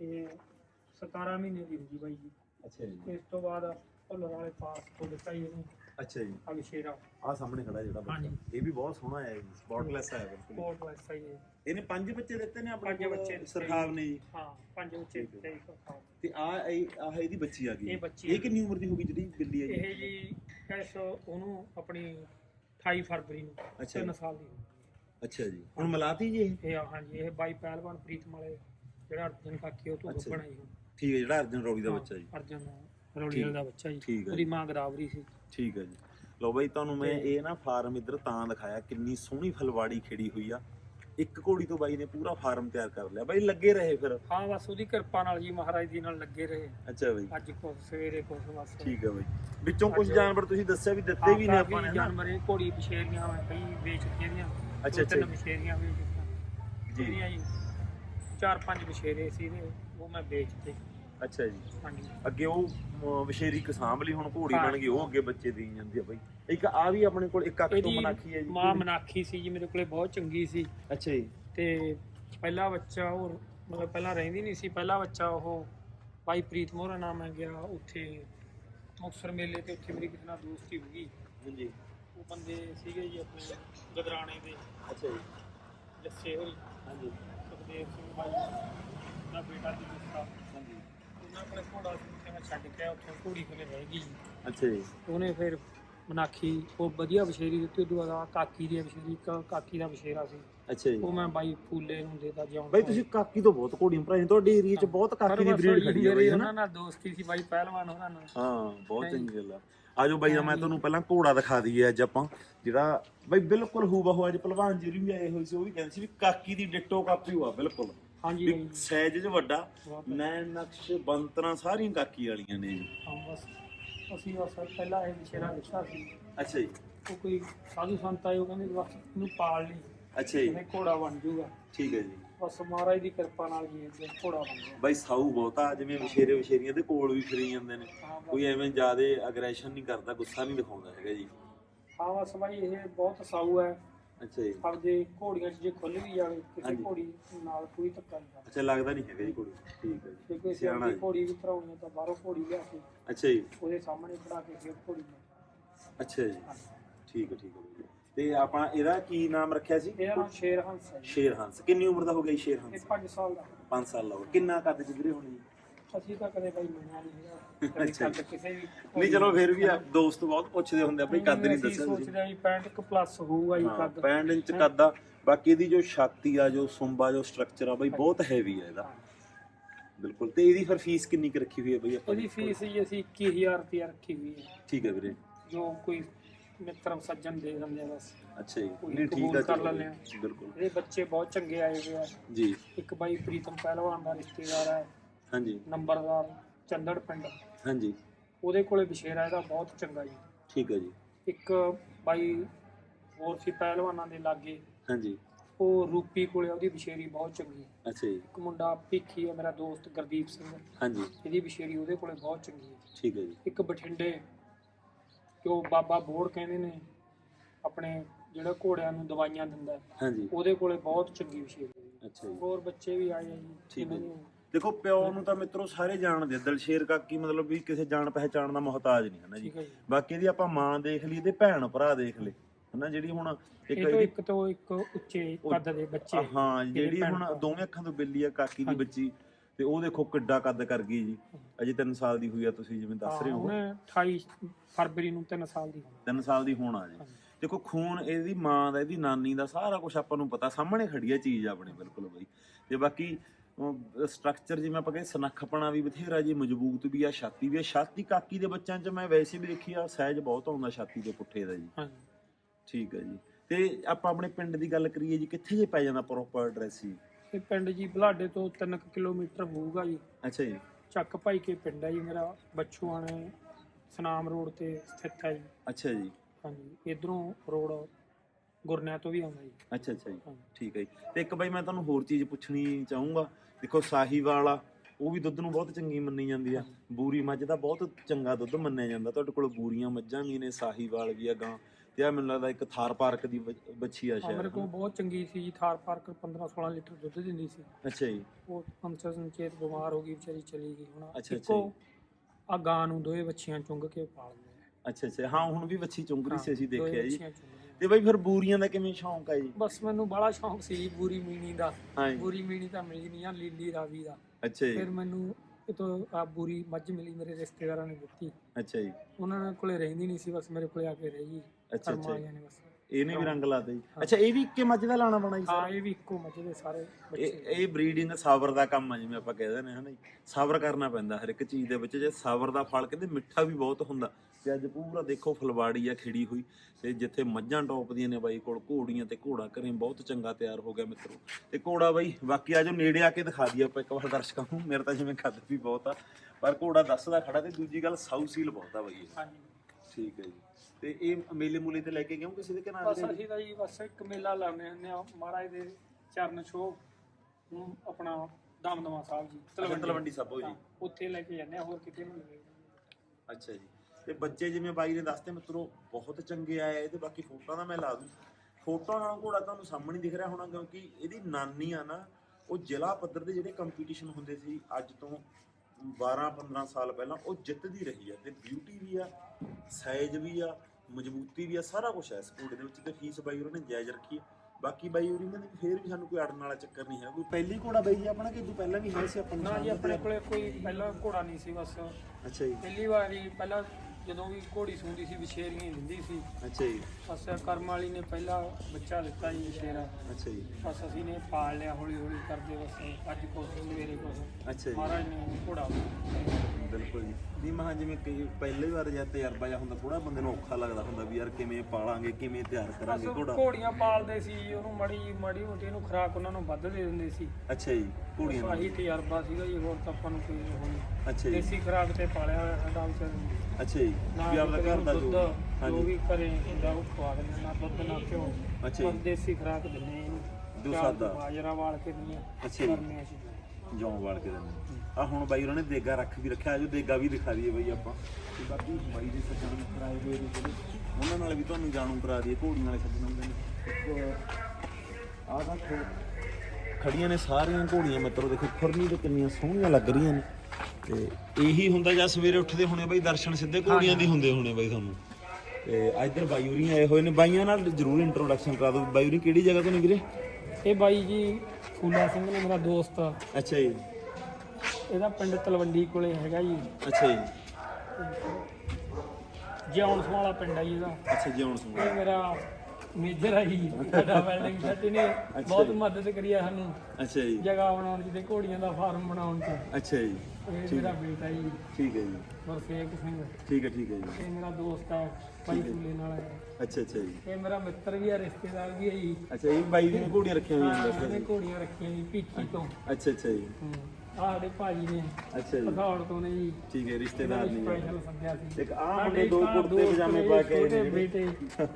ਇਹ 17 ਮਹੀਨੇ ਦੀ ਹੁੰਦੀ ਬਾਈ ਜੀ। ਅੱਛਾ ਜੀ। ਇਸ ਤੋਂ ਬਾਅਦ ਭੁੱਲਰ ਵਾਲੇ ਪਾਸ ਤੋਂ ਦਿੱਤਾ ਜੀ ਇਹਨੂੰ। ਅੱਛਾ ਜੀ। ਆ ਵਿਸ਼ੇਰਾ। ਆ ਸਾਹਮਣੇ ਖੜਾ ਜਿਹੜਾ ਬੱਚਾ। ਹਾਂਜੀ। ਇਹ ਵੀ ਬਹੁਤ ਸੋਹਣਾ ਹੈ ਜੀ। ਸਪੌਟਲੈਸ ਹੈ ਬਿਲਕੁਲ ਕੋਟ ਹੀ ਹੈ ਇਹਨੇ ਪੰਜ ਬੱਚੇ ਦਿੱਤੇ ਨੇ ਆਪਣੇ ਪੰਜ ਬੱਚੇ ਦਿੱਤੇ ਸਰਖਾਵ ਨੇ ਜੀ। ਹਾਂ ਪੰਜ ਬੱਚੇ ਠੀਕ ਹੈ। ਦਿੱਤੇ। ਤੇ ਆ ਆਹ ਇਹਦੀ ਬੱਚੀ ਆ ਗਈ। ਇਹ ਬੱਚੀ ਇਹ ਕਿੰਨੀ ਉਮਰ ਦੀ ਹੋਗੀ ਜਿਹੜੀ ਬਿੱਲੀ ਹੈ ਜੀ? ਇਹ ਜੀ ਐਸ ਉਹਨੂੰ ਆਪਣੀ 28 ਫਰਵਰੀ ਨੂੰ ਅੱਛਾ 3 ਜੀ। ਸਾਲ ਦੀ। ਅੱਛਾ ਜੀ। ਹੁਣ ਮਲਾਤੀ ਜੀ ਇਹ? ਇਹ ਆ ਹਾਂਜੀ ਇਹ ਬਾਈ ਪਹਿਲਵਾਨ ਪ੍ਰੀਤਮ ਵਾਲੇ ਜਿਹੜਾ ਅਰਜਨ ਕਾਕੀ ਉਹ ਤੋਂ ਅੱਛਾ ਜੀ। ਗੱਭਣ ਆਈ ਹੁਣ ਠੀਕ ਹੈ ਜਿਹੜਾ ਅਰਜਨ ਰੋੜੀ ਦਾ ਬੱਚਾ ਜੀ। ਅਰਜਨ ਰੋਲੀਅਲ ਦਾ ਬੱਚਾ ਜੀ ਠੀਕ ਹੈ ਉਹਦੀ। ਮਾਂ ਗਦਾਵਰੀ ਸੀ। ਠੀਕ ਹੈ ਜੀ। ਲਓ ਬਾਈ ਤੁਹਾਨੂੰ ਮੈਂ ਇਹ ਨਾ ਫਾਰਮ ਇੱਧਰ ਤਾਂ ਦਿਖਾਇਆ ਕਿੰਨੀ ਸੋਹਣੀ ਫਲਵਾੜੀ ਖਿੜੀ ਹੋਈ ਆ। ਇੱਕ ਘੋੜੀ ਤੋਂ ਬਾਈ ਨੇ ਪੂਰਾ ਫਾਰਮ ਤਿਆਰ ਕਰ ਲਿਆ। ਬਾਈ ਲੱਗੇ ਰਹੇ ਫਿਰ? ਹਾਂ ਬਸ ਉਹਦੀ ਕਿਰਪਾ ਨਾਲ ਜੀ ਮਹਾਰਾਜ ਦੀ ਨਾਲ ਲੱਗੇ ਰਹੇ। ਅੱਛਾ ਬਾਈ। ਅੱਜ ਕੋ ਸਵੇਰੇ ਕੋ ਬਸ। ਠੀਕ ਹੈ ਬਾਈ। ਵਿੱਚੋਂ ਕੁਝ ਜਾਨਵਰ ਤੁਸੀਂ ਦੱਸਿਆ ਵੀ ਦਿੱਤੇ ਵੀ ਨੇ ਆਪਾਂ ਨੇ ਜਾਨਵਰ ਇਹ ਘੋੜੀ ਬਸ਼ੇਰੀਆਂ ਮੈਂ ਕਈ ਵੇਚਤੀਆਂ ਦੀਆਂ। ਅੱਛਾ, ਅੱਛਾ। ਬਸ਼ੇਰੀਆਂ ਵੇਚਤੀਆਂ ਜੀ। ਜੀ ਚਾਰ ਪੰਜ ਬਸ਼ੇਰੇ ਸੀ ਤੇ ਉਹ ਮੈਂ ਵੇਚਤੇ ਅੱਛਾ ਜੀ। ਹਾਂਜੀ। ਅੱਗੇ ਉਹ ਅਮ, ਵਿਸ਼ੇਰੀ ਕਿਸਾਨ ਲਈ ਹੁਣ ਘੋੜੀ। ਬਣ ਗਈ ਉਹ ਅੱਗੇ ਬੱਚੇ ਦੇਈ ਜਾਂਦੀ ਆ ਬਾਈ। ਇੱਕ ਆ ਵੀ ਆਪਣੇ ਕੋਲ ਇੱਕ ਅੱਖ ਤੋਂ ਇਹਦੀ ਮਨਾਖੀ ਹੈ ਜੀ ਮਾਂ ਮਨਾਖੀ ਸੀ ਜੀ ਮੇਰੇ ਕੋਲੇ ਬਹੁਤ ਚੰਗੀ ਸੀ। ਅੱਛਾ ਜੀ। ਤੇ ਪਹਿਲਾ ਬੱਚਾ ਉਹ ਮਤਲਬ ਪਹਿਲਾਂ ਰਹਿੰਦੀ ਨਹੀਂ ਸੀ। ਪਹਿਲਾ ਬੱਚਾ ਉਹ ਭਾਈ ਪ੍ਰੀਤ ਮੋਹਰਾ ਨਾਮ ਹੈ ਗਿਆ ਉੱਥੇ ਮੁਕਸਰ ਮੇਲੇ ਤੇ ਉੱਥੇ ਮੇਰੀ ਕਿਸੇ ਨਾਲ ਦੋਸਤੀ ਹੋ ਗਈ। ਹਾਂਜੀ। ਉਹ ਬੰਦੇ ਸੀਗੇ ਜੀ ਆਪਣੇ ਗਦਰਾਣੇ ਦੇ। ਅੱਛਾ ਜੀ। ਜੱਸੇ ਹੋਈ ਹਾਂਜੀ। ਸੁਖਦੇਵ ਸਿੰਘ ਭਾਈ ਦਾ ਬੇਟਾ ਜੀ ਗੁੱਸਾ ਹਾਂਜੀ ਉਹਨਾਂ ਕੋਲੇ ਘੋੜਾ ਸੀ ਉੱਥੇ ਮੈਂ ਛੱਡ ਕੇ ਆਇਆ, ਉੱਥੇ ਘੋੜੀ ਕੋਲੇ ਰਹਿ ਗਈ। ਜੀ। ਅੱਛਾ ਜੀ। ਉਹਨੇ ਫਿਰ ਮਨਾਖੀ ਉਹ ਵਧੀਆ ਬਸ਼ੇਰੀ ਦਿੱਤੀ ਉਦੋਂ ਬਾਅਦ ਆਹ ਕਾਕੀ ਦੀ ਬਸ਼ੇਰੀ ਇੱਕ ਕਾਕੀ ਦਾ ਬਸ਼ੇਰਾ ਸੀ। ਅੱਛਾ ਜੀ। ਉਹ ਮੈਂ ਬਾਈ ਫੂਲੇ ਨੂੰ ਦੇਤਾ ਜਿਉਂ ਬਾਈ ਤੁਸੀਂ ਕਾਕੀ ਤੋਂ ਬਹੁਤ ਘੋੜੀਆਂ ਭਰਾਈਆਂ ਤੁਹਾਡੇ ਏਰੀਆ 'ਚ ਬਹੁਤ ਕਾਕੀ ਦੀ ਬਰੀਡ ਖੜੀ ਆ ਬਾਈ ਹਨਾ? ਉਹਨਾਂ ਨਾਲ ਦੋਸਤੀ ਸੀ ਬਾਈ ਪਹਿਲਵਾਨ ਉਹਨਾਂ ਨਾਲ। ਹਾਂ ਬਹੁਤ ਨਹੀਂ। ਚੰਗੀ ਗੱਲ ਆ। ਆਜੋ ਬਾਈ ਮੈਂ ਤੁਹਾਨੂੰ ਪਹਿਲਾਂ ਘੋੜਾ ਦਿਖਾ ਦਈਏ ਅੱਜ ਆਪਾਂ ਜਿਹੜਾ ਬਾਈ ਬਿਲਕੁਲ ਹੂਬਹੂ ਅੱਜ ਪਹਿਲਵਾਨ ਜੀ ਵੀ ਆਏ ਹੋਏ ਸੀ ਉਹ ਵੀ ਕਹਿੰਦੇ ਸੀ ਵੀ ਕਾਕੀ ਦੀ ਡਿੱਟੋ ਕਾਪੀ ਹੋਆ ਬਿਲਕੁਲ। ਹਾਂਜੀ ਵੀ ਸਾਈਜ਼ 'ਚ ਵੱਡਾ। ਨੈਣ ਨਕਸ਼ ਬੰਤਰਾਂ ਸਾਰੀਆਂ ਕਾਕੀ ਵਾਲੀਆਂ ਨੇ। ਜੀ ਹਾਂ ਬਸ। ਅਸੀਂ ਬਸ ਪਹਿਲਾਂ ਇਹ ਬਸ਼ੇਰਾ ਲਿਖਿਆ ਸੀ। ਅੱਛਾ ਜੀ। ਉਹ ਕੋਈ ਸਾਧੂ ਸੰਤ ਆਏ ਉਹ ਕਹਿੰਦੇ ਬਸ ਇਹਨੂੰ ਪਾਲ ਲਈ। ਅੱਛਾ ਜੀ। ਇਹਨੇ ਘੋੜਾ ਬਣ ਜਾਊਗਾ ਠੀਕ ਹੈ ਜੀ। ਬਸ ਮਹਾਰਾਜ ਦੀ ਕਿਰਪਾ ਨਾਲ ਜੀ ਇਹ ਘੋੜਾ ਬਣ ਗਿਆ ਬਾਈ ਸਾਊ ਬਹੁਤਾ ਜਿਵੇਂ ਵਿਸ਼ੇਰੇ ਵਿਸ਼ੇਰੀਆਂ ਦੇ ਕੋਲ ਵੀ ਫਿਰੀ ਜਾਂਦੇ ਨੇ। ਕੋਈ ਐਵੇਂ ਜ਼ਿਆਦੇ ਅਗਰੈਸ਼ਨ ਨਹੀਂ ਕਰਦਾ ਗੁੱਸਾ ਨਹੀਂ ਦਿਖਾਉਂਦਾ ਹੈਗਾ ਜੀ। ਹਾਂ ਬਸ ਬਾਈ ਇਹ ਬਹੁਤ ਸਾਊ ਹੈ। ਅੱਛਾ ਜੀ। ਘੋੜੀਆਂ 'ਚ ਜੇ ਖੁੱਲ ਵੀ ਜਾਵੇ ਕਿਸੇ ਹਾਂਜੀ। ਘੋੜੀ ਨਾਲ ਕੋਈ ਧੱਕਾ ਨਹੀਂ ਕਰਦਾ। ਅੱਛਾ ਲੱਗਦਾ ਨਹੀਂ ਹੈਗਾ ਜੀ ਠੀਕ ਹੈ ਜੇ। ਜੀ ਕੋਈ ਸਿਆਣਾ ਸਿਆਣੀ ਜੀ। ਘੋੜੀ ਵੀ ਭਰਾਉਣੀ ਹੈ ਤਾਂ ਬਾਹਰੋਂ ਘੋੜੀ ਲਿਆ ਕੇ ਅੱਛਾ ਜੀ। ਉਹਦੇ ਸਾਹਮਣੇ ਖੜਾ ਕੇ ਫਿਰ ਘੋੜੀ ਨੂੰ। ਅੱਛਾ ਜੀ। ਠੀਕ ਹੈ ਠੀਕ ਹੈ ਬਾਈ। ਤੇ ਆਪਾਂ ਇਹਦਾ ਕੀ ਨਾਮ ਰੱਖਿਆ ਸੀ? ਇਹਦਾ ਨਾਮ ਸ਼ੇਰ ਹੰਸ ਹੈ ਜੀ। ਸ਼ੇਰ ਹੰਸ। ਕਿੰਨੀ ਉਮਰ ਦਾ ਹੋ ਗਿਆ ਜੀ ਸ਼ੇਰ ਇਹ ਹੰਸ 5 ਸਾਲ ਦਾ। 5 ਸਾਲ ਦਾ ਹੋ ਗਿਆ। ਕਿੰਨਾ ਕੱਦ ਜਿਗਰੇ ਹੋਣੀ ਜੀ? ਅਸੀਂ ਤਾਂ ਕਦੇ ਬਾਈ ਮੰਨਿਆ ਨਹੀਂ ਹੈਗਾ ਕਦੇ ਅੱਛਾ ਕੱਦ ਕਿਸੇ ਵੀ ਨਹੀਂ ਚਲੋ ਫਿਰ ਵੀ ਆ ਦੋਸਤ ਬਹੁਤ ਪੁੱਛਦੇ ਹੁੰਦੇ ਆ ਬਈ ਕੱਦ ਨਹੀਂ ਦੱਸਿਆ ਤੁਸੀਂ। ਸੋਚਦੇ ਆ ਵੀ 65 ਕੁ ਪਲੱਸ ਹੋਊਗਾ ਜੀ ਕੱਦ 65 ਇੰਚ ਕੱਦ ਆ। ਬਾਕੀ ਇਹਦੀ ਜੋ ਛਾਤੀ ਆ ਜੋ ਸੁੰਬਾ ਜੋ ਸਟਰਕਚਰ ਆ ਬਈ ਬਹੁਤ ਹੈਵੀ ਆ ਇਹਦਾ। ਬਿਲਕੁਲ। ਤੇ ਇਹਦੀ ਫਿਰ ਫੀਸ ਕਿੰਨੀ ਕੁ ਰੱਖੀ ਹੋਈ ਹੈ ਬਈ ਆਪਾਂ ਇਹਦੀ ਫੀਸ ਜੀ ਅਸੀਂ 21000 ਰੁਪਏ ਰੱਖੀ ਹੋਈ ਹੈ। ਠੀਕ ਹੈ ਵੀਰੇ। ਜੋ ਕੋਈ ਮਿੱਤਰ ਸੱਜਣ ਦੇ ਦਿੰਦੇ ਆ ਬਸ। ਅੱਛਾ ਜੀ। ਨਹੀਂ ਠੀਕ ਆ ਕਰ ਲੈਂਦੇ ਆ। ਬਿਲਕੁਲ। ਇਹ ਬੱਚੇ ਬਹੁਤ ਚੰਗੇ ਆਏ ਹੋਏ ਆ। ਜੀ। ਇੱਕ ਬਾਈ ਪ੍ਰੀਤਮ ਪਹਿਲਵਾਨ ਦਾ ਰਿਸ਼ਤੇਦਾਰ ਹੈ ਹਾਂਜੀ। ਨੰਬਰਦਾਰ ਚੰਦੜ ਪਿੰਡ। ਹਾਂਜੀ। ਉਹਦੇ ਕੋਲੇ ਵਿਸ਼ੇਰਾ ਇਹਦਾ ਬਹੁਤ ਚੰਗਾ ਜੀ। ਠੀਕ ਹੈ ਜੀ। ਇੱਕ ਬਾਈ ਹੋਰ ਸੀ ਪਹਿਲਵਾਨਾਂ ਦੇ ਲਾਗੇ। ਹਾਂਜੀ। ਉਹ ਰੂਪੀ ਕੋਲੇ ਉਹਦੀ ਵਿਸ਼ੇਰੀ ਬਹੁਤ ਚੰਗੀ ਹੈ। ਅੱਛਾ ਜੀ। ਇੱਕ ਮੁੰਡਾ ਭਿੱਖੀ ਹੈ ਮੇਰਾ ਦੋਸਤ ਗੁਰਦੀਪ ਸਿੰਘ। ਹਾਂਜੀ। ਇਹਦੀ ਵਿਸ਼ੇਰੀ ਉਹਦੇ ਕੋਲੇ ਬਹੁਤ ਚੰਗੀ ਹੈ। ਠੀਕ ਹੈ ਜੀ। ਇੱਕ ਬਠਿੰਡੇ ਜੋ ਬਾਬਾ ਬੋੜ ਕਹਿੰਦੇ ਨੇ ਆਪਣੇ ਜਿਹੜਾ ਘੋੜਿਆਂ ਨੂੰ ਦਵਾਈਆਂ ਦਿੰਦਾ ਹੈ, ਹਾਂਜੀ। ਉਹਦੇ ਕੋਲੇ ਬਹੁਤ ਚੰਗੀ ਵਿਸ਼ੇਰੀ ਹੈ। ਅੱਛਾ ਜੀ। ਹੋਰ ਬੱਚੇ ਵੀ ਆਏ ਆ ਜੀ ਠੀਕ ਹੈ ਜੀ। ਦੇਖੋ ਪਿਓ ਨੂੰ ਤਾਂ ਮਿੱਤਰੋ ਸਾਰੇ ਜਾਣਦੇ ਦਿਲਸ਼ੇਰ ਕਾਕੀ ਮਤਲਬ ਵੀ ਕਿਸੇ ਜਾਣ ਪਹਿਚਾਣ ਦਾ ਮੁਹਤਾਜ ਨਹੀਂ ਹੈ ਨਾ ਜੀ? ਠੀਕ ਹੈ ਜੀ। ਬਾਕੀ ਇਹਦੀ ਆਪਾਂ ਮਾਂ ਦੇਖ ਲਈ ਤੇ ਭੈਣ ਭਰਾ ਦੇਖ ਲਏ ਹਨਾ? ਜਿਹੜੀ ਹੁਣ ਇੱਕ ਇਹ ਤੋਂ ਇਹਦੀ ਇੱਕ ਤੋਂ ਇੱਕ ਉੱਚੇ ਕੱਦ ਦੇ ਬੱਚੇ ਹਾਂ ਜਿਹੜੀ ਭੈਣ ਹੁਣ ਭਰਾ। ਦੋਵੇਂ ਅੱਖਾਂ ਤੋਂ ਬਿੱਲੀ ਆ ਕਾਕੀ ਦੀ ਹਾਂਜੀ। ਬੱਚੀ ਤੇ ਉਹ ਦੇਖੋ ਕਿੱਡਾ ਕੱਦ ਕਰ ਗਈ ਜੀ। ਅਜੇ 3 ਸਾਲ ਦੀ ਹੋਈ ਆ ਤੁਸੀਂ ਜਿਵੇਂ ਦੱਸ ਰਹੇ ਹਾਂ, ਹੋ ਉਹਨੇ 28 ਫਰਵਰੀ ਨੂੰ 3 ਸਾਲ ਦੀ ਹੋਣੀ। 3 ਸਾਲ ਦੀ ਹੋਣ ਜੀ। ਹਾਂਜੀ। ਦੇਖੋ ਖੂਨ ਇਹਦੀ ਮਾਂ ਦਾ ਇਹਦੀ ਨਾਨੀ ਦਾ ਸਾਰਾ ਕੁਝ ਆਪਾਂ ਨੂੰ ਪਤਾ ਸਾਹਮਣੇ ਖੜੀ ਆ ਚੀਜ਼ ਆਪਣੇ ਬਿਲਕੁਲ ਬਈ। ਤੇ ਬਾਕੀ ਸਟਰਕਚਰ ਜਿਵੇਂ ਆਪਾਂ ਕਹਿੰਦੇ ਸਨੱਖਪਣਾ ਵੀ ਬਥੇਰਾ ਜੀ ਮਜ਼ਬੂਤ ਵੀ ਆ ਛਾਤੀ ਵੀ ਆ। ਛਾਤੀ ਕਾਕੀ ਦੇ ਬੱਚਿਆਂ 'ਚ ਮੈਂ ਵੈਸੇ ਵੀ ਦੇਖੀ ਆ ਸਾਈਜ਼ ਬਹੁਤ ਆਉਂਦਾ ਛਾਤੀ ਦੇ ਪੁੱਠੇ ਦਾ ਜੀ। ਹਾਂਜੀ। ਠੀਕ ਹੈ ਜੀ। ਤੇ ਆਪਾਂ ਆਪਣੇ ਪਿੰਡ ਦੀ ਗੱਲ ਕਰੀਏ ਜੀ ਕਿੱਥੇ ਜੇ ਪੈ ਜਾਂਦਾ ਪ੍ਰੋਪਰ ਐਡਰੈਸ ਜੀ? ਇਹ ਪਿੰਡ ਜੀ ਬਲਾਡੇ ਤੋਂ 3 ਕਿਲੋਮੀਟਰ ਹੋਊਗਾ ਜੀ। ਅੱਛਾ ਜੀ। ਚੱਕ ਭਾਈ ਕੇ ਪਿੰਡ ਹੈ ਜੀ ਮੇਰਾ ਬੱਚੂਆਣੇ ਸਨਾਮ ਰੋਡ ਤੇ ਸਥਿਤ ਹੈ ਜੀ। ਅੱਛਾ ਜੀ। ਹਾਂਜੀ ਇਧਰੋਂ ਰੋਡ ਗੁਰਨਿਆਂ ਤੋਂ ਵੀ ਆਉਂਦਾ ਜੀ। ਅੱਛਾ ਅੱਛਾ ਜੀ। ਠੀਕ ਹੈ ਜੀ। ਤੇ ਇੱਕ ਬਈ ਮੈਂ ਤੁਹਾਨੂੰ ਹੋਰ ਚੀਜ਼ ਪੁੱਛਣੀ ਚਾਹੂੰਗਾ ਦੇਖੋ ਸਾਹੀਵਾਲ ਆ ਉਹ ਵੀ ਦੁੱਧ ਨੂੰ ਬਹੁਤ ਚੰਗੀ ਮੰਨੀ ਜਾਂਦੀ ਆ। ਬੂਰੀ ਮੱਝ ਦਾ ਬਹੁਤ ਚੰਗਾ ਦੁੱਧ ਮੰਨਿਆ ਜਾਂਦਾ। ਤੁਹਾਡੇ ਕੋਲ ਬੂਰੀਆਂ ਮੱਝਾਂ ਵੀ ਨੇ ਸਾਹੀਵਾਲ ਵੀ ਆ ਗਾਂ। ਤੇ ਆ ਮੈਨੂੰ ਲੱਗਦਾ ਇੱਕ ਥਾਰ ਪਾਰਕ ਦੀ ਬੱਚ- ਬੱਚੀ ਆ ਹਾਂ, ਮੇਰੇ ਸ਼ਾਇਦ ਕੋਲ ਬਹੁਤ ਚੰਗੀ ਸੀ ਜੀ ਥਾਰ ਪਾਰਕ 15 16 ਲੀਟਰ ਦੁੱਧ ਦਿੰਦੀ ਸੀ। ਅੱਛਾ ਜੀ। ਉਹ ਅੰਚਰ ਸੰਚੇਤ ਬਿਮਾਰ ਹੋ ਗਈ ਵਿਚਾਰੀ ਚਲੀ ਗਈ ਹੁਣ। ਅੱਛਾ, ਇੱਕੋ ਆ ਗਾਂ ਨੂੰ ਦੋਏ ਬੱਚੀਆਂ ਚੁੰਗ ਕੇ ਪਾਲਦੇ ਆ ਅੱਛਾ ਅੱਛਾ। ਹਾਂ ਹੁਣ ਵੀ ਬੱਚੀ ਚੁੰਗਰੀ ਸੀ ਅਸੀਂ ਦੋਏ ਦੇਖਿਆ ਜੀ। ਬੱਚੀਆਂ। ਤੇ ਬਈ ਫਿਰ ਬੂਰੀਆਂ ਦਾ ਕਿਵੇਂ ਸ਼ੌਂਕ ਆ ਜੀ? ਬਸ ਮੈਨੂੰ ਬੜਾ ਸ਼ੌਂਕ ਸੀ ਜੀ ਬੂਰੀ ਮੀਣੀ ਦਾ। ਹਾਂ ਜੀ। ਬੂਰੀ ਮੀਣੀ ਤਾਂ ਮਿਲੀ ਨਹੀਂ ਆ ਲੀਲੀ ਰਾਵੀ ਦਾ। ਅੱਛਾ ਜੀ। ਫਿਰ ਮੈਨੂੰ ਇਤੋਂ ਆ ਬੂਰੀ ਮੱਝ ਮਿਲੀ ਮੇਰੇ ਰਿਸ਼ਤੇਦਾਰਾਂ ਨੇ ਦਿੱਤੀ। ਅੱਛਾ ਜੀ। ਉਹਨਾਂ ਕੋਲੇ ਰਹਿੰਦੀ ਨਹੀਂ ਸੀ ਬਸ ਮੇਰੇ ਕੋਲੇ ਆ ਕੇ ਰਹੀ ਜੀ ਅੱਛਾ ਕਰਮ ਅੱਛਾ ਵਾਲੀਆਂ ਨੇ ਬਸ। ਇਹਨੇ ਵੀ ਰੰਗ ਲਾਤੇ ਜੀ। ਅੱਛਾ ਇਹ ਵੀ ਇੱਕੇ ਮੱਝ ਦਾ ਲਾਣਾ ਬਣਾ ਜੀ ਹਾਂ? ਇਹ ਵੀ ਇੱਕੋ ਮੱਝ ਦੇ ਸਾਰੇ ਇਹ ਬੱਚੇ। ਇਹ ਬਰੀਡਿੰਗ ਸਬਰ ਦਾ ਕੰਮ ਆ ਜਿਵੇਂ ਆਪਾਂ ਕਹਿੰਦੇ ਨੇ ਹਨਾ ਜੀ? ਸਬਰ ਕਰਨਾ ਪੈਂਦਾ ਹਰ ਇੱਕ ਚੀਜ਼ ਦੇ ਵਿੱਚ। ਜੇ ਸਬਰ ਦਾ ਫਲ ਕਹਿੰਦੇ ਮਿੱਠਾ ਵੀ ਬਹੁਤ ਹੁੰਦਾ ਤੇ ਅੱਜ ਪੂਰਾ ਦੇਖੋ ਫਲਵਾੜੀ ਆ ਖਿੜੀ ਹੋਈ ਤੇ ਜਿੱਥੇ ਮੱਝਾਂ ਟੋਪਦੀਆਂ ਨੇ ਬਾਈ ਕੋਲ ਘੋੜੀਆਂ ਤੇ ਘੋੜਾ ਘਰੇ ਬਹੁਤ ਚੰਗਾ ਤਿਆਰ ਹੋ ਗਿਆ ਮਿੱਤਰੋ। ਤੇ ਘੋੜਾ ਬਾਈ ਬਾਕੀ ਆ ਜੋ ਨੇੜੇ ਆ ਕੇ ਦਿਖਾ ਦਈਏ ਆਪਾਂ ਇੱਕ ਵਾਰ ਦਰਸ਼ਕਾਂ ਨੂੰ। ਮੇਰੇ ਤਾਂ ਜਿਵੇਂ ਕੱਦ ਵੀ ਬਹੁਤ ਆ ਪਰ ਘੋੜਾ ਦੱਸਦਾ ਖੜਾ ਤੇ ਦੂਜੀ ਗੱਲ ਸਾਊ ਸੀਲ ਬਹੁਤ ਆ ਬਾਈ। ਹਾਂਜੀ। ਠੀਕ ਹੈ ਜੀ। ਤੇ ਇਹ ਮੇਲੇ ਮੂਲੇ ਤੇ ਲੈ ਕੇ ਕਿਉਂ ਕਿਸੇ ਦੇ ਘਰ ਬਸ ਅਸੀਂ ਤਾਂ ਜੀ ਬਸ ਇੱਕ ਮੇਲਾ ਲਾਉਂਦੇ ਹੁੰਦੇ ਆ ਮਹਾਰਾਜ ਦੇ ਚਰਨ ਛੋਹ ਨੂੰ ਆਪਣਾ ਦਮਦਮਾ ਸਾਹਿਬ ਜੀ ਤਲਵੰਡੀ। ਸਾਬੋ ਜੀ। ਉੱਥੇ ਲੈ ਕੇ ਜਾਂਦੇ ਆ ਹੋਰ ਕਿਤੇ ਨਹੀਂ ਲੈ ਅੱਛਾ ਜੀ। ਤੇ ਬੱਚੇ ਜਿਵੇਂ ਬਾਈ ਨੇ ਦੱਸਦੇ ਮਿੱਤਰੋ ਬਹੁਤ ਚੰਗੇ ਆਏ ਇਹਦੇ ਬਾਕੀ ਫੋਟੋਆਂ ਦਾ ਮੈਂ ਲਾ ਦੂੰ। ਫੋਟੋਆਂ ਨਾਲ ਘੋੜਾ ਤੁਹਾਨੂੰ ਸਾਹਮਣੇ ਦਿਖ ਰਿਹਾ ਹੋਣਾ ਕਿਉਂਕਿ ਇਹਦੀ ਨਾਨੀ ਆ ਨਾ ਉਹ ਜ਼ਿਲ੍ਹਾ ਪੱਧਰ ਦੇ ਜਿਹੜੇ ਕੰਪੀਟੀਸ਼ਨ ਹੁੰਦੇ ਸੀ ਅੱਜ ਤੋਂ 12 15 ਸਾਲ ਪਹਿਲਾਂ ਉਹ ਜਿੱਤਦੀ ਰਹੀ ਆ ਤੇ ਬਿਊਟੀ ਵੀ ਆ ਸਾਈਜ਼ ਵੀ ਆ ਮਜ਼ਬੂਤੀ ਵੀ ਆ ਸਾਰਾ ਕੁਝ ਹੈ ਇਸ ਘੋੜੇ ਦੇ ਵਿੱਚ। ਤੇ ਫੀਸ ਬਾਈ ਉਹਨਾਂ ਨੇ ਜਾਇਜ਼ ਰੱਖੀ ਹੈ ਬਾਕੀ ਬਾਈ ਹੋਰੀ ਨੇ ਵੀ ਫੇਰ ਵੀ ਸਾਨੂੰ ਕੋਈ ਅੜਨ ਵਾਲਾ ਚੱਕਰ ਨਹੀਂ ਹੈ ਕੋਈ ਪਹਿਲੀ ਘੋੜਾ ਬਾਈ ਜੀ ਆਪਣਾ ਕਿ ਇਦੋਂ ਪਹਿਲਾਂ ਵੀ ਹੈ ਸੀ ਆਪਾਂ ਨੂੰ ਜੀ ਆਪਣੇ ਕੋਲੇ ਕੋਈ ਪਹਿਲਾਂ ਘੋੜਾ ਨਹੀਂ ਸੀ ਬਸ। ਅੱਛਾ ਜੀ। ਪਹਿਲੀ ਵਾਰੀ ਪਹਿਲਾਂ ਜਦੋਂ ਵੀ ਘੋੜੀ ਸੂੰਦੀ ਸੀ ਵਿਸ਼ੇਰੀਆਂ ਹੀ ਦਿੰਦੀ ਸੀ। ਅੱਛਾ ਜੀ। ਬਸ ਕਰਮ ਵਾਲੀ ਨੇ ਪਹਿਲਾ ਬੱਚਾ ਦਿੱਤਾ ਜੀ ਵਿਸ਼ੇਰਾ ਅੱਛਾ ਜੀ। ਬਸ ਅਸੀਂ ਨੇ ਪਾਲ ਲਿਆ ਹੌਲੀ ਹੌਲੀ ਕਰਦੇ ਬਸ ਅੱਜ ਕੁਛ ਸਵੇਰੇ ਕੁਛ। ਅੱਛਾ ਜੀ। ਮਹਾਰਾਜ ਨੇ ਘੋੜਾ ਬਿਲਕੁਲ ਜੀ। ਨਹੀਂ ਮਹਾ ਜਿਵੇਂ ਕਈ ਪਹਿਲੀ ਵਾਰ ਜਾਂ ਤਜਰਬਾ ਜਾਂ ਹੁੰਦਾ ਥੋੜਾ ਬੰਦੇ ਨੂੰ ਔਖਾ ਲੱਗਦਾ ਹੁੰਦਾ ਵੀ ਯਾਰ ਕਿਵੇਂ ਪਾਲਾਂਗੇ ਕਿਵੇਂ ਤਿਆਰ ਕਰਾਂਗੇ ਘੋੜਾ। ਘੋੜੀਆਂ ਪਾਲਦੇ ਸੀ ਉਹਨੂੰ ਮੜੀ ਮੜੀ ਮੋਟੀ ਨੂੰ ਖੁਰਾਕ ਉਹਨਾਂ ਨੂੰ ਵੱਧ ਦੇ ਦਿੰਦੇ ਸੀ। ਅੱਛਾ ਜੀ ਘੋੜੀਆਂ। ਆਹੀ ਤਜਰਬਾ ਸੀਗਾ ਜੀ ਹੋਰ ਤਾਂ ਆਪਾਂ ਨੂੰ ਕੋਈ ਨਹੀਂ ਅੱਛਾ ਜੀ। ਦੇਸੀ ਖੁਰਾਕ ਤੇ ਪਾਲਿਆ ਹੋਇਆ ਸਾਡਾ ਵਿਚਾਰ ਅੱਛਾ ਜੀ। ਨਾ ਵੀ ਆਪਦਾ ਘਰ ਦਾ ਜੋ ਦੁੱਧ ਜੋ ਹਾਂਜੀ ਵੀ ਕਰੇ ਹੁੰਦਾ ਉਹ ਖਵਾ ਦਿੰਦੇ ਨਾ ਦੁੱਧ ਨਾ ਘਿਓ। ਅੱਛਾ ਬਸ ਜੀ ਦੇਸੀ ਖੁਰਾਕ ਦਿੰਦੇ ਇਹਨੂੰ ਦੁੱਧ ਚਾਰ ਸਾਦਾ। ਬਾਜਰਾ ਵਾਲ ਕੇ ਦਿੰਦੇ ਅੱਛਾ ਜੀ। ਕਰਨੇ ਅਸੀਂ ਜੌਂ ਵਾਲ ਕੇ ਦਿੰਦੇ ਆ ਹੁਣ ਬਾਈ ਉਹਨਾਂ ਨੇ ਦੇਗਾ ਰੱਖ ਵੀ ਰੱਖਿਆ ਜੋ ਦੇਗਾ ਵੀ ਦਿਖਾ ਦਈਏ ਬਾਈ ਆਪਾਂ। ਤੇ ਬਾਕੀ ਬਾਈ ਦੇ ਸੱਜਣ ਨੂੰ ਕਰਾਏ ਹੋਏ ਨੇ ਜਿਹੜੇ। ਉਹਨਾਂ ਨਾਲ ਵੀ ਤੁਹਾਨੂੰ ਜਾਣੂ ਕਰਾ ਦਈਏ ਘੋੜੀਆਂ ਵਾਲੇ ਸੱਜਣ ਹੁੰਦੇ ਨੇ। ਇੱਕ ਆਹ ਦਾ ਖੜੀਆਂ ਨੇ ਸਾਰੀਆਂ ਘੋੜੀਆਂ ਮਿੱਤਰੋ ਦੇਖੋ ਖੁਰਨੀ ਤੇ ਕਿੰਨੀਆਂ ਸੋਹਣੀਆਂ ਲੱਗ ਰਹੀਆਂ ਨੇ। ਤੇ ਇਹੀ ਹੁੰਦਾ ਜਾਂ ਸਵੇਰੇ ਉੱਠਦੇ ਹੋਣੇ ਬਾਈ ਦਰਸ਼ਨ ਸਿੱਧੇ ਘੋੜੀਆਂ ਦੀ ਹੁੰਦੇ ਹੋਣੇ ਬਾਈ ਤੁਹਾਨੂੰ ਤੇ ਇੱਧਰ ਬਾਈ ਹੋਰੀ ਆਏ ਹੋਏ ਨੇ। ਬਾਈਆਂ ਨਾਲ ਜਰੂਰ ਇੰਟਰੋਡਕਸ਼ਨ ਕਰਾ ਦਿਓ। ਬਾਈ ਹੋਰੀ ਕਿਹੜੀ ਜਗ੍ਹਾ ਤੋਂ ਨੇ ਵੀਰੇ? ਇਹ ਬਾਈ ਜੀ ਫੂਲਾ ਸਿੰਘ ਨੇ ਮੇਰਾ ਦੋਸਤ। ਆ ਅੱਛਾ ਜੀ। ਇਹਦਾ ਪਿੰਡ ਤਲਵੰਡੀ ਕੋਲੇ ਹੈਗਾ ਜੀ। ਅੱਛਾ ਜੀ। ਜਿਉਣਸ ਵਾਲਾ ਪਿੰਡ ਹੈ ਜੀ ਇਹਦਾ। ਅੱਛਾ ਜੀ ਹੁਣ ਸੁਣੋ ਇਹ ਮੇਰਾ ਮੇਜਰ ਹੈ ਜੀ। ਸਾਡਾ ਵੈਲਡਿੰਗ ਸੈਟ ਨੇ ਬਹੁਤ ਮਦਦ ਕਰੀ ਸਾਨੂੰ। ਅੱਛਾ ਜੀ। ਜਗ੍ਹਾ ਬਣਾਉਣ ਚ ਤੇ ਘੋੜੀਆਂ ਦਾ ਫਾਰਮ ਬਣਾਉਣ ਚ। ਅੱਛਾ ਜੀ। ਇਹ ਮੇਰਾ ਬੇਟਾ ਜੀ। ਠੀਕ ਹੈ ਜੀ। ਗੁਰਸੇਵਕ ਸਿੰਘ। ਠੀਕ ਹੈ ਠੀਕ ਹੈ ਜੀ। ਇਹ ਮੇਰਾ ਦੋਸਤ ਹੈ ਭਾਈ ਫੁੱਲੇ ਨਾਲ। ਹੈ ਅੱਛਾ ਅੱਛਾ ਜੀ। ਇਹ ਮੇਰਾ ਮਿੱਤਰ ਵੀ ਹੈ ਰਿਸ਼ਤੇਦਾਰ ਵੀ ਹੈ ਜੀ। ਅੱਛਾ ਇਹ ਬਾਈ ਦੀਆਂ ਘੋੜੀਆਂ ਰੱਖੀਆਂ ਹੋਈਆਂ ਨੇ ਇਹਨੇ ਘੋੜੀਆਂ ਰੱਖੀਆਂ ਜੀ ਪੀਚੀ ਤੋਂ। ਅੱਛਾ ਅੱਛਾ ਜੀ। ਆਹ ਸਾਡੇ ਭਾਜੀ ਨੇ ਅੱਛਾ ਜੀ। ਪਥੌੜ ਤੋਂ ਨੇ ਜੀ। ਠੀਕ ਹੈ ਰਿਸ਼ਤੇਦਾਰ ਨਹੀਂ ਸਪੈਸ਼ਲ ਸੱਦਿਆ ਸੀ। ਇੱਕ ਆਹ ਸਾਡੇ ਮੁੰਡੇ ਦੋ ਕੁੜਤੇ ਦੋਸਤ ਪਜਾਮੇ ਪਾ ਕੇ ਆਏ ਛੋਟੇ ਨੇ ਜਿਹੜੇ। ਬੇਟੇ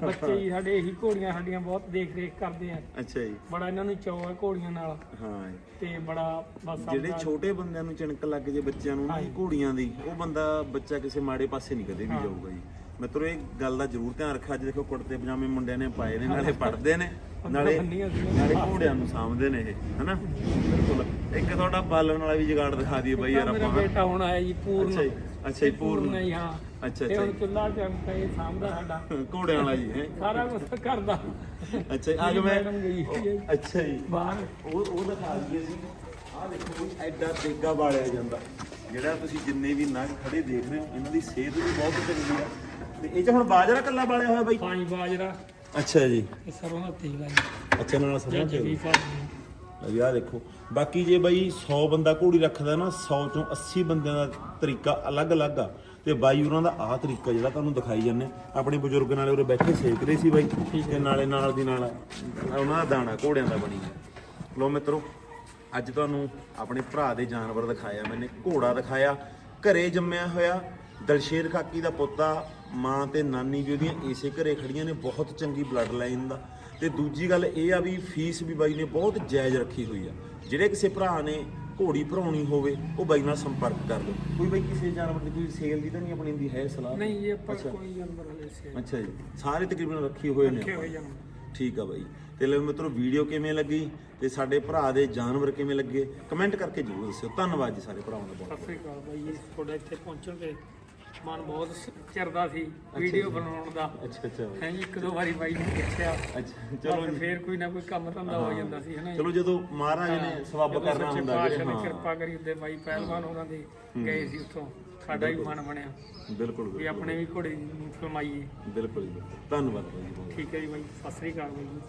ਬੱਚੇ ਜੀ ਸਾਡੇ ਇਹੀ ਘੋੜੀਆਂ ਸਾਡੀਆਂ ਬਹੁਤ ਦੇਖ ਰੇਖ ਕਰਦੇ ਆ। ਅੱਛਾ ਜੀ। ਬੜਾ ਇਹਨਾਂ ਨੂੰ ਚਾਅ ਹੈ ਘੋੜੀਆਂ ਨਾਲ। ਹਾਂ ਜੀ। ਤੇ ਬੜਾ ਬਸ ਜਿਹੜੇ ਛੋਟੇ ਬੰਦਿਆਂ ਨੂੰ ਚਿਣਕ ਲੱਗ ਜੇ ਬੱਚਿਆਂ ਨੂੰ ਨਾ ਘੋੜੀਆਂ ਦੀ ਉਹ ਬੰਦਾ ਬੱਚਾ ਕਿਸੇ ਮਾੜੇ ਪਾਸੇ ਨਹੀਂ ਕਦੇ ਵੀ ਜਾਊਗਾ ਜੀ। ਮਿੱਤਰੋ ਇਹ ਗੱਲ ਦਾ ਜ਼ਰੂਰ ਧਿਆਨ ਰੱਖਿਆ ਅੱਜ ਦੇਖੋ ਕੁੜਤੇ ਪਜਾਮੇ ਮੁੰਡਿਆਂ ਨੇ ਪਾਏ ਨੇ ਨਾਲੇ ਪੜਦੇ ਨੇ। ਨਾਲੇ ਨਾਲੇ ਘੋੜਿਆਂ ਨੂੰ ਸਾਂਭਦੇ ਨੇ ਇਹ ਹਨਾ? ਬਿਲਕੁਲ। ਇੱਕ ਤੁਹਾਡਾ ਬਾਲਣ ਵਾਲਾ ਵੀ ਜੁਗਾੜ ਦਿਖਾ ਦਈਏ ਬਾਈ ਯਾਰ ਮੇਰਾ ਆਪਾਂ ਬੇਟਾ ਹੁਣ ਆਇਆ ਜੀ ਪੂਰਨ। ਅੱਛਾ ਜੀ ਅੱਛਾ ਜੀ ਪੂਰਨ। ਪੂਰਨ ਹੈ ਅੱਛਾ ਤੇ ਅੱਛਾ ਹੁਣ ਜੀ। ਚੁੱਲ੍ਹਾ ਚਮਕਾ ਇਹ ਸਾਂਭਦਾ ਸਾਡਾ। ਘੋੜਿਆਂ ਵਾਲਾ ਜੀ ਹੈ? ਸਾਰਾ ਕੁਝ ਕਰਦਾ। ਅੱਛਾ ਜੀ, ਆ ਜਾਓ ਮੈਡਮ ਗਈ ਮੈਂ ਹੋਈ ਹੈ ਜੀ। ਅੱਛਾ ਜੀ। ਬਾਹਰ। ਉਹ ਉਹ ਦਿਖਾ ਦਈਏ ਸੀ ਆਹ ਦੇਖੋ ਕੋਈ ਐਡਾ ਦੇਗਾ ਬਾਲਿਆ ਜਾਂਦਾ। ਜਿਹੜਾ ਤੁਸੀਂ ਜਿੰਨੇ ਵੀ ਨਗ ਖੜੇ ਦੇਖ ਰਹੇ ਹੋ ਇਹਨਾਂ ਦੀ ਸਿਹਤ ਵੀ ਬਹੁਤ ਚੰਗੀ ਆ ਤੇ ਇਹ ਚ ਹੁਣ ਬਾਜਰਾ ਕੱਲਾ ਬਾਲਿਆ ਹੋਇਆ ਬਾਈ? ਪਾਣੀ ਬਾਜਰਾ। ਅੱਛਾ ਜੀ। ਤੇ ਸਰੋਂ ਦਾ ਤੇਲ ਹੈ ਜੀ। ਅੱਛਾ ਨਾਲ ਸਰੋਂ ਦੀ ਤੇਲ। ਭਾਜੀ ਵੀ ਆਹ ਦੇਖੋ। ਬਾਕੀ ਜੇ ਬਾਈ 100 ਬੰਦਾ ਘੋੜੀ ਰੱਖਦਾ ਨਾ 100 ਚੋਂ 80 ਬੰਦਿਆਂ ਦਾ ਤਰੀਕਾ ਅਲੱਗ-ਅਲੱਗ ਆ। ਤੇ ਬਾਈ ਉਹਨਾਂ ਦਾ ਆਹ ਤਰੀਕਾ ਜਿਹੜਾ ਤੁਹਾਨੂੰ ਦਿਖਾਈ ਜਾਂਦੇ ਆਪਣੇ ਬਜ਼ੁਰਗ ਨਾਲੇ ਉਰੇ ਬੈਠੇ ਸੇਕ ਰਹੇ ਸੀ ਬਾਈ। ਤੇ ਨਾਲੇ ਨਾਲ ਦੀ ਨਾਲ ਉਹਨਾਂ ਦਾ ਦਾਣਾ ਘੋੜਿਆਂ ਦਾ ਬਣੀ ਗਿਆ ਲੋ ਮਿੱਤਰੋ ਅੱਜ ਤੁਹਾਨੂੰ ਆਪਣੇ ਭਰਾ ਦੇ ਜਾਨਵਰ ਦਿਖਾਇਆ ਮੈਨੇ ਘੋੜਾ ਦਿਖਾਇਆ। ਘਰੇ ਜੰਮਿਆ ਹੋਇਆ ਦਲਸ਼ੇਰ ਖਾਕੀ ਦਾ ਪੁੱਤਾ ਮਾਂ ਤੇ ਨਾਨੀ ਵੀ ਉਹਦੀਆਂ ਇਸੇ ਘਰੇ ਖੜੀਆਂ ਨੇ ਬਹੁਤ ਚੰਗੀ ਬਲੱਡ ਲਾਈਨ ਦਾ। ਤੇ ਦੂਜੀ ਗੱਲ ਇਹ ਆ ਵੀ ਫੀਸ ਵੀ ਬਾਈ ਨੇ ਬਹੁਤ ਜਾਇਜ਼ ਰੱਖੀ ਹੋਈ ਆ। ਜਿਹੜੇ ਕਿਸੇ ਭਰਾ ਨੇ ਘੋੜੀ ਭਰਾਉਣੀ ਹੋਵੇ ਉਹ ਬਾਈ ਨਾਲ ਸੰਪਰਕ ਕਰ ਲਓ। ਕੋਈ ਬਾਈ ਕਿਸੇ ਜਾਨਵਰ ਦੀ ਕੋਈ ਸੇਲ ਦੀ ਤਾਂ ਨਹੀਂ ਆਪਣੀ ਦੀ ਹੈ ਸਲਾਹ? ਨਹੀਂ ਇਹ ਪਰ ਕੋਈ ਜਾਨਵਰ ਹਲੇ ਸੇ ਅੱਛਾ ਜੀ। ਸਾਰੇ ਤਕਰੀਬਨ ਰੱਖੇ ਹੋਏ ਨੇ ਰੱਖੇ ਆਪਾਂ। ਹੋਏ ਜਾਨਵਰ। ਠੀਕ ਆ ਬਾਈ। ਤੇ ਲੈ ਮਿੱਤਰੋ ਵੀਡੀਓ ਕਿਵੇਂ ਲੱਗੀ? ਤੇ ਸਾਡੇ ਭਰਾ ਦੇ ਜਾਨਵਰ ਕਿਵੇਂ ਲੱਗੇ? ਕਮੈਂਟ ਕਰਕੇ ਜਰੂਰ ਦੱਸਿਓ। ਧੰਨਵਾਦ ਜੀ ਸਾਰੇ ਭਰਾਵਾਂ ਦਾ ਬਹੁਤ ਸਤਿ ਸ੍ਰੀ ਅਕਾਲ ਬਾਈ ਜੀ ਤੁਹਾਡਾ ਇੱਥੇ ਪਹੁੰਚਣ ਤੇ ਮਨ ਬਹੁਤ ਚਿਰਦਾ ਸੀ ਵੀਡੀਓ ਬਣਾਉਣ ਦਾ। ਅੱਛਾ ਅੱਛਾ। ਬਾਈ ਹੈ ਜੀ ਇੱਕ ਦੋ ਵਾਰੀ ਬਾਈ ਨੇ ਪੁੱਛਿਆ। ਅੱਛਾ ਚਲੋ ਜੀ। ਫੇਰ ਕੋਈ ਨਾ ਕੋਈ ਕੰਮ ਧੰਦਾ ਹੋ ਜਾਂਦਾ ਸੀ ਹਨਾ ਜੀ। ਚਲੋ ਜਦੋਂ ਮਹਾਰਾਜ ਨੇ ਸਵੱਬ ਜਦੋਂ ਕਰਨਾ ਸੱਚੇ ਹੁੰਦਾ ਪਾਤਸ਼ਾਹ ਵੀਰੇ, ਨੇ ਹਾਂ। ਕਿਰਪਾ ਕਰੀ ਉੱਤੇ ਬਾਈ ਪਹਿਲਵਾਨ ਉਹਨਾਂ ਦੇ ਗਏ ਸੀ ਉੱਥੋਂ। ਸਾਡਾ ਵੀ ਮਨ ਬਣਿਆ। ਬਿਲਕੁਲ ਵੀ ਬਿਲਕੁਲ। ਆਪਣੇ ਵੀ ਘੋੜੇ ਨੂੰ ਕਮਾਈਏ ਬਿਲਕੁਲ ਜੀ, ਬਿਲਕੁਲ। ਧੰਨਵਾਦ ਜੀ ਬਹੁਤ। ਠੀਕ ਹੈ ਜੀ ਬਾਈ ਸਤਿ ਸ੍ਰੀ ਅਕਾਲ ਬਾਈ ਜੀ।